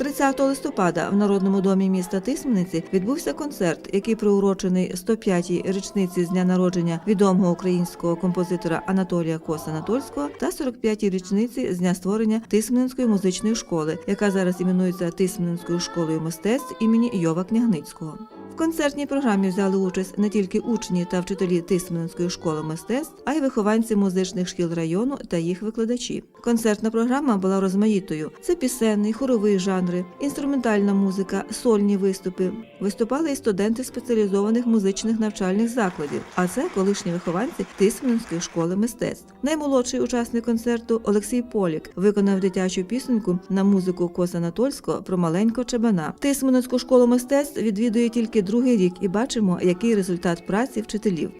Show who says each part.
Speaker 1: 30 листопада в Народному домі міста Тисмениці відбувся концерт, який приурочений 105-й річниці з дня народження відомого українського композитора Анатолія Коса-Анатольського та 45-й річниці з дня створення Тисменської музичної школи, яка зараз іменується Тисменською школою мистецтв імені Йова Княгницького. Концертній програмі взяли участь не тільки учні та вчителі Тисменської школи мистецтв, а й вихованці музичних шкіл району та їх викладачі. Концертна програма була розмаїтою: це пісенний, хоровий жанри, інструментальна музика, сольні виступи. Виступали і студенти спеціалізованих музичних навчальних закладів, а це колишні вихованці Тисменської школи мистецтв. Наймолодший учасник концерту Олексій Полік виконав дитячу пісеньку на музику Коса Анатольського про маленького чебана. Тисменську школу мистецтв відвідує тільки другий рік і бачимо, який результат праці вчителів.